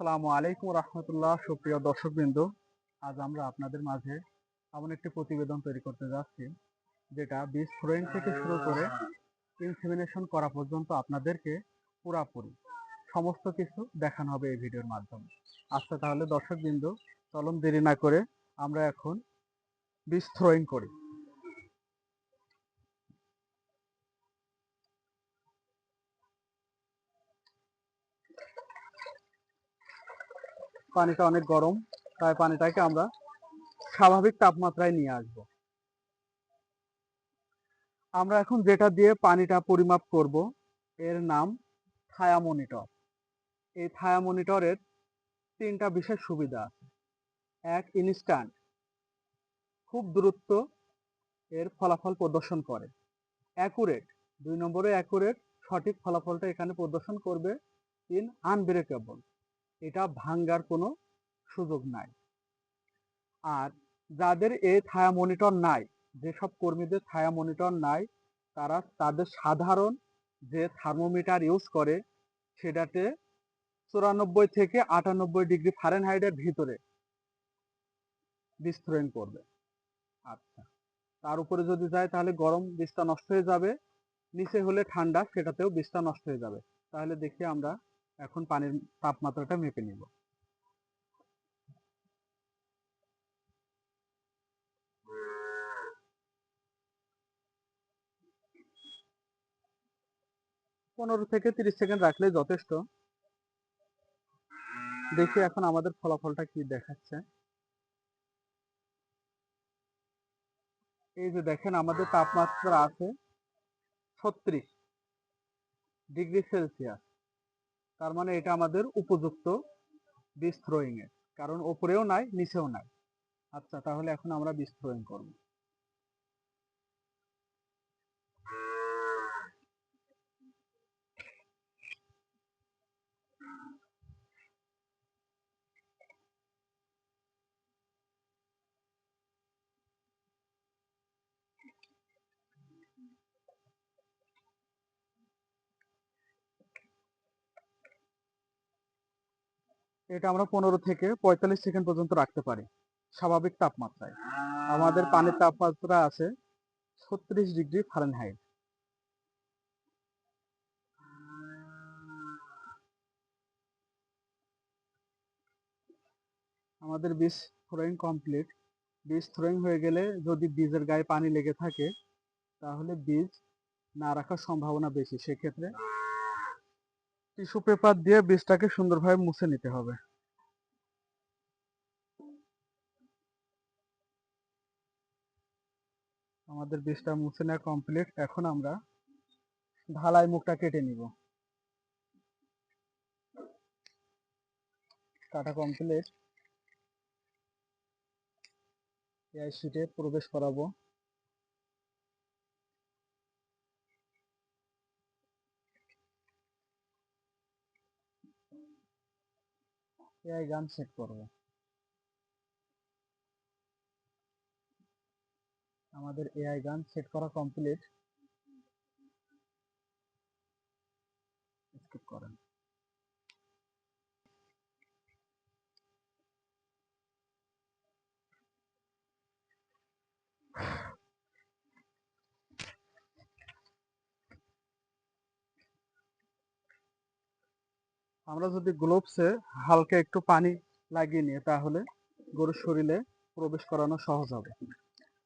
আসসালামু আলাইকুম রহমতুল্লাহ। সুপ্রিয় দর্শকবৃন্দ, আজ আমরা আপনাদের মাঝে এমন একটি প্রতিবেদন তৈরি করতে যাচ্ছি, যেটা বীজ থ্রোয়িং থেকে শুরু করে ইনসেমিনেশন করা পর্যন্ত আপনাদেরকে পুরাপুরি সমস্ত কিছু দেখানো হবে এই ভিডিওর মাধ্যমে। আচ্ছা তাহলে দর্শকবৃন্দ, চলন দেরি না করে আমরা এখন বীজ থ্রোয়িং করি। পানিটা অনেক গরম, তাই পানিটাকে আমরা স্বাভাবিক তাপমাত্রায় নিয়ে আসব। আমরা এখন যেটা দিয়ে পানিটা পরিমাপ করব, এর নাম থায়ামনিটর এই থায়ামনিটরের তিনটা বিশেষ সুবিধা আছে। এক, ইনস্ট্যান্ট। খুব দ্রুত এর ফলাফল প্রদর্শন করে। অ্যাকুরেট। দুই নম্বরে অ্যাকুরেট সঠিক ফলাফলটা এখানে প্রদর্শন করবে। In unbreakable. এটা ভাঙ্গার কোনো সুযোগ নাই। আর যাদের এই ছায়া মনিটর নাই, যেসব কর্মীদের ছায়া মনিটর নাই, তারা তাদের সাধারণ যে থার্মোমিটার ইউজ করে, সেটাতে চুরানব্বই থেকে আটানব্বই ডিগ্রি ফারেনহাইটের ভিতরে বিস্ফোরণ করবে। আচ্ছা তার উপরে যদি যায় তাহলে গরম বীজটা নষ্ট হয়ে যাবে, নিচে হলে ঠান্ডা, সেটাতেও বীজটা নষ্ট হয়ে যাবে। তাহলে দেখি আমরা এখন পানির তাপমাত্রাটা মেপে নিব। পনেরো থেকে তিরিশ সেকেন্ড রাখলে যথেষ্ট। দেখি এখন আমাদের ফলাফলটা কি দেখাচ্ছে। এই যে দেখেন আমাদের তাপমাত্রা আছে ছত্রিশ ডিগ্রি সেলসিয়াস। তার মানে এটা আমাদের উপযুক্ত বীজ এর কারণ ওপরেও নাই, নিচেও নাই। আচ্ছা তাহলে এখন আমরা বীজ থ্রোয়িং করব। এটা আমরা পনেরো থেকে পঁয়তাল্লিশ সেকেন্ড পর্যন্ত রাখতে পারি, স্বাভাবিক তাপমাত্রায়। আমাদের পানির তাপমাত্রা আছে ছত্রিশ ডিগ্রি ফারেনহাইট। আমাদের বীজ থ্রোয়িং কমপ্লিট বীজ থ্রোয়িং হয়ে গেলে যদি বীজের গায়ে পানি লেগে থাকে, তাহলে বীজ না রাখার সম্ভাবনা বেশি। সেক্ষেত্রে টিস্যু পেপার দিয়ে বীজটাকে সুন্দরভাবে মুছে নিতে হবে। আমাদের বীজটা মুছে নেওয়া কমপ্লিট এখন আমরা ঢালাই মুখটা কেটে নিব। কাটা কমপ্লিট এআই শিটে প্রবেশ করাবো। এআই গান সেট করব। আমাদের এআই গান সেট করা কমপ্লিট স্কিপ করেন। আমরা যদি গ্লোভসে হালকা একটু পানি লাগিয়ে নিই, তাহলে গরুর শরীরে প্রবেশ করানো সহজ হবে।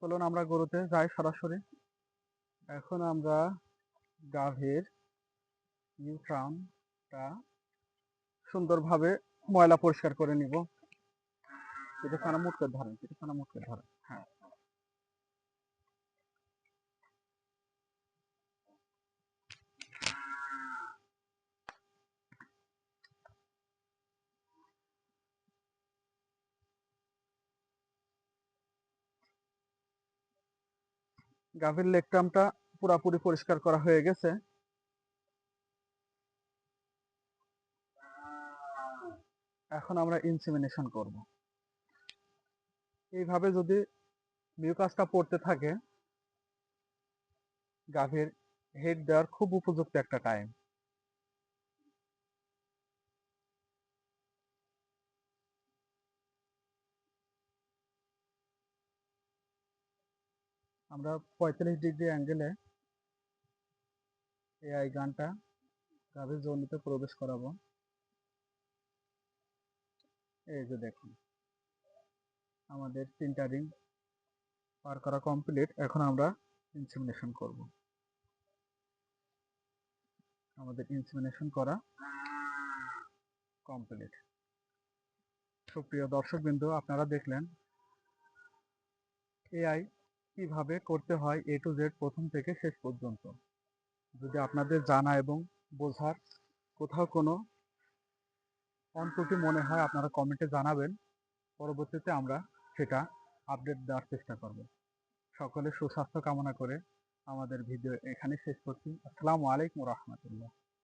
চলুন আমরা গরুতে যাই সরাসরি। এখন আমরা গাভীর নিউট্রামটা সুন্দরভাবে ময়লা পরিষ্কার করে নিব। এটা খানা মুটকে ধরেন এটা খানা মুটকে ধরেন হ্যাঁ। গাভীর লেকটামটা পুরাপুরি পরিষ্কার করা হয়ে গেছে। এখন আমরা ইনসিমিনেশন করব। এইভাবে যদি মিউকাসটা পড়তে থাকে, গাভীর হেড দেওয়ার খুব উপযুক্ত একটা টাইম আমরা পঁয়তাল্লিশ ডিগ্রি অ্যাঙ্গেলে এআই গানটা গাভীর জমিতে প্রবেশ করাবো। এই যে দেখুন, আমাদের তিনটা রিং পার করা কমপ্লিট এখন আমরা ইনসিমিনেশন করব। আমাদের ইনসিমিনেশন করা কমপ্লিট সুপ্রিয় দর্শকবৃন্দ, আপনারা দেখলেন এআই কীভাবে করতে হয় এ টু জেড প্রথম থেকে শেষ পর্যন্ত? যদি আপনাদের জানা এবং বোঝার কোথাও কোনো অন্তটি মনে হয়, আপনারা কমেন্টে জানাবেন। পরবর্তীতে আমরা সেটা আপডেট দেওয়ার চেষ্টা করব। সকলে সুস্বাস্থ্য কামনা করে আমাদের ভিডিও এখানে শেষ করছি। আসসালামু আলাইকুম রহমতুল্লাহ।